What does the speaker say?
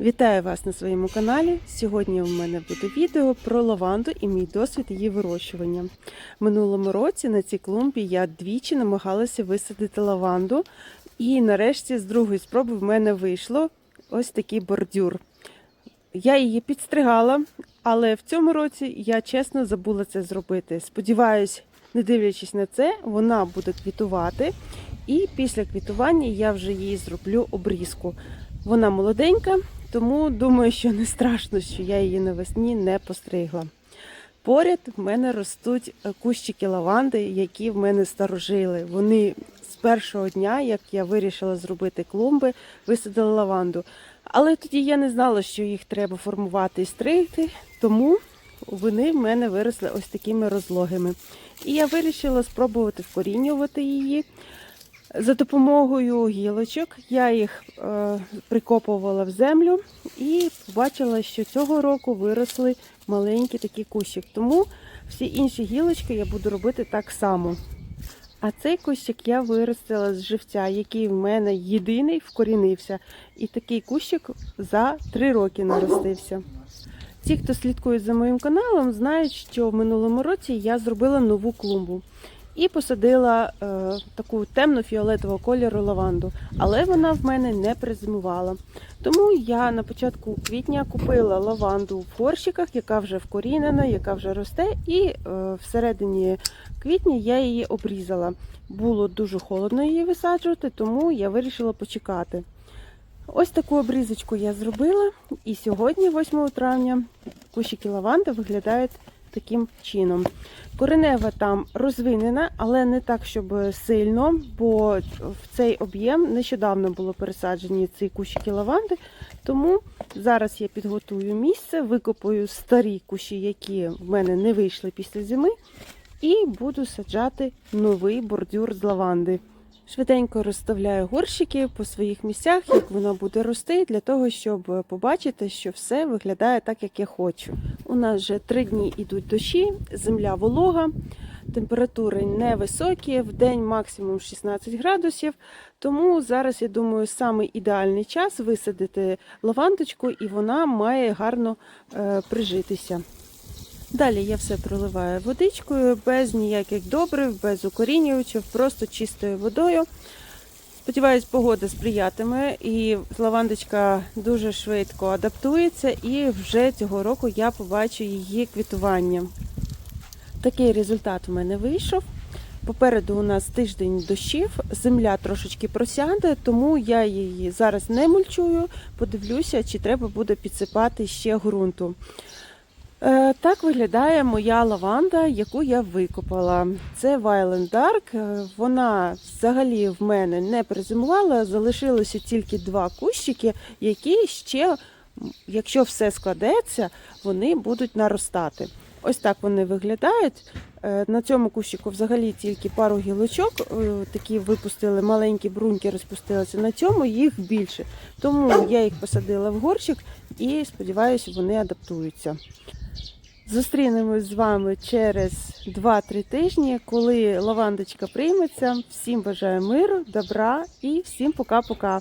Вітаю вас на своєму каналі. Сьогодні в мене буде відео про лаванду і мій досвід її вирощування. Минулому році на цій клумбі я двічі намагалася висадити лаванду, і нарешті з другої спроби в мене вийшло ось такий бордюр. Я її підстригала, але в цьому році я чесно забула це зробити. Сподіваюсь, не дивлячись на це, вона буде квітувати. І після квітування я вже їй зроблю обрізку. Вона молоденька, тому думаю, що не страшно, що я її навесні не постригла. Поряд в мене ростуть кущики лаванди, які в мене старожили. Вони з першого дня, як я вирішила зробити клумби, висадили лаванду. Але тоді я не знала, що їх треба формувати і стригти, тому вони в мене виросли ось такими розлогими. І я вирішила спробувати вкорінювати її. За допомогою гілочок я їх е, прикопувала в землю і побачила, що цього року виросли маленькі такі кущик. Тому всі інші гілочки я буду робити так само. А цей кущик я виростила з живця, який в мене єдиний вкорінився. І такий кущик за три роки наростився. Ті, хто слідкує за моїм каналом, знають, що в минулому році я зробила нову клумбу і посадила е, таку темно-фіолетового кольору лаванду, але вона в мене не призимувала. Тому я на початку квітня купила лаванду в горщиках, яка вже вкорінена, яка вже росте, і е, всередині квітня я її обрізала. Було дуже холодно її висаджувати, тому я вирішила почекати. Ось таку обрізочку я зробила, і сьогодні, 8 травня, кущики лаванди виглядають таким чином. Коренева там розвинена, але не так, щоб сильно, бо в цей об'єм нещодавно було пересаджені ці кущики лаванди. Тому зараз я підготую місце, викопаю старі кущі, які в мене не вийшли після зими, і буду саджати новий бордюр з лаванди. Швиденько розставляю горщики по своїх місцях, як воно буде рости, для того, щоб побачити, що все виглядає так, як я хочу. У нас вже три дні йдуть дощі, земля волога, температури невисокі, в день максимум 16 градусів. Тому зараз, я думаю, саме ідеальний час висадити лавандочку, і вона має гарно е, прижитися. Далі я все проливаю водичкою, без ніяких добрив, без укорінювачів, просто чистою водою. Сподіваюсь, погода сприятиме і лавандочка дуже швидко адаптується, і вже цього року я побачу її квітування. Такий результат у мене вийшов. Попереду у нас тиждень дощів, земля трошечки просяде, тому я її зараз не мульчую. Подивлюся, чи треба буде підсипати ще ґрунту. Е, Так виглядає моя лаванда, яку я викопала. Це Violent Dark. Е, Вона взагалі в мене не призимувала, залишилося тільки два кущики, які ще, якщо все складеться, вони будуть наростати. Ось так вони виглядають. Е, На цьому кущику взагалі тільки пару гілочок, такі випустили, маленькі бруньки розпустилися. На цьому їх більше. Тому я їх посадила в горщик і сподіваюся, вони адаптуються. Зустрінемось з вами через 2-3 тижні, коли лавандочка прийметься. Всім бажаю миру, добра і всім пока-пока.